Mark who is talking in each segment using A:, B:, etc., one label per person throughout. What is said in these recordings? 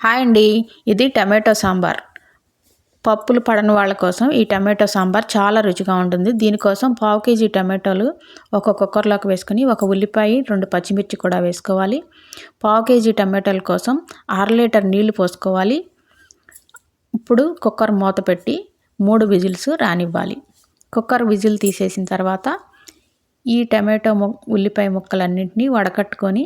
A: Hi అండి. ఇది tomato sambar. పప్పులు పడని వాళ్ళ కోసం ఈ టమాటో సాంబార్ చాలా రుచిగా ఉంటుంది. దీనికోసం పావు కేజీ టమాటోలు ఒక కుక్కర్లోకి వేసుకొని ఒక ఉల్లిపాయ రెండు పచ్చిమిర్చి కూడా వేసుకోవాలి. పావు కేజీ టమాటోల కోసం అర లీటర్ నీళ్ళు పోసుకోవాలి. ఇప్పుడు కుక్కర్ మూత పెట్టి మూడు విజిల్స్ రానివ్వాలి. కుక్కర్ విజిల్ తీసేసిన తర్వాత ఈ టమాటో ఉల్లిపాయ ముక్కలన్నింటినీ వడకట్టుకొని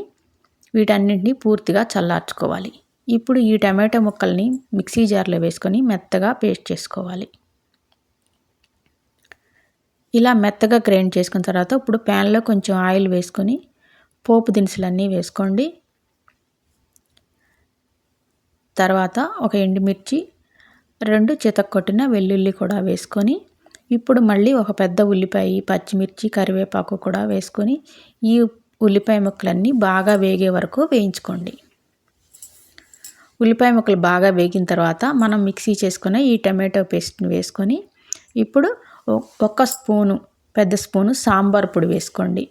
A: వీటన్నింటినీ పూర్తిగా చల్లార్చుకోవాలి. ఇప్పుడు ఈ టమాటో ముక్కల్ని మిక్సీ జార్లో వేసుకొని మెత్తగా పేస్ట్ చేసుకోవాలి. ఇలా మెత్తగా గ్రైండ్ చేసుకున్న తర్వాత ఇప్పుడు ప్యాన్లో కొంచెం ఆయిల్ వేసుకొని పోపు దినుసులన్నీ వేసుకోండి. తర్వాత ఒక ఎండుమిర్చి రెండు చితక్కొట్టిన వెల్లుల్లి కూడా వేసుకొని ఇప్పుడు మళ్ళీ ఒక పెద్ద ఉల్లిపాయ పచ్చిమిర్చి కరివేపాకు కూడా వేసుకొని ఈ ఉల్లిపాయ ముక్కలన్నీ బాగా వేగే వరకు వేయించుకోండి. ఉల్లిపాయ ముక్కలు బాగా వేగిన తర్వాత మనం మిక్సీ చేసుకున్న ఈ టమాటో పేస్ట్ని వేసుకొని ఇప్పుడు ఒక స్పూను పెద్ద స్పూను సాంబార్ పొడి వేసుకోండి.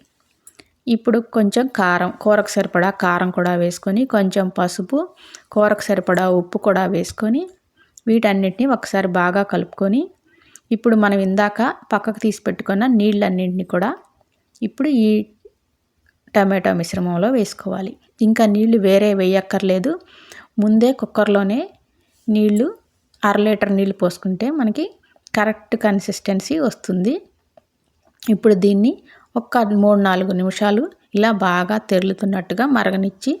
A: ఇప్పుడు కొంచెం కారం కూరకు సరిపడా కారం కూడా వేసుకొని కొంచెం పసుపు కూరకు సరిపడా ఉప్పు కూడా వేసుకొని వీటన్నిటిని ఒకసారి బాగా కలుపుకొని ఇప్పుడు మనం ఇందాక పక్కకు తీసి పెట్టుకున్న నీళ్ళన్నింటినీ కూడా ఇప్పుడు ఈ టమాటో మిశ్రమంలో వేసుకోవాలి. ఇంకా నీళ్ళు వేరే వేయక్కర్లేదు. ముందే కుక్కర్లోనే నీళ్ళు అర లీటర్ నీళ్ళు పోసుకుంటే మనకి కరెక్ట్ కన్సిస్టెన్సీ వస్తుంది. ఇప్పుడు దీన్ని ఒక మూడు నాలుగు నిమిషాలు ఇలా బాగా తెరులుతున్నట్టుగా మరగనిచ్చి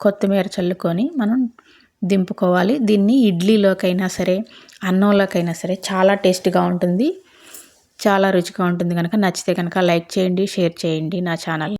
A: కొత్తిమీర చల్లుకొని మనం దింపుకోవాలి. దీన్ని ఇడ్లీలోకైనా సరే అన్నంలోకైనా సరే చాలా టేస్ట్గా ఉంటుంది. చాలా రుచిగా ఉంటుంది. కనుక నచ్చితే కనుక లైక్ చేయండి షేర్ చేయండి నా ఛానల్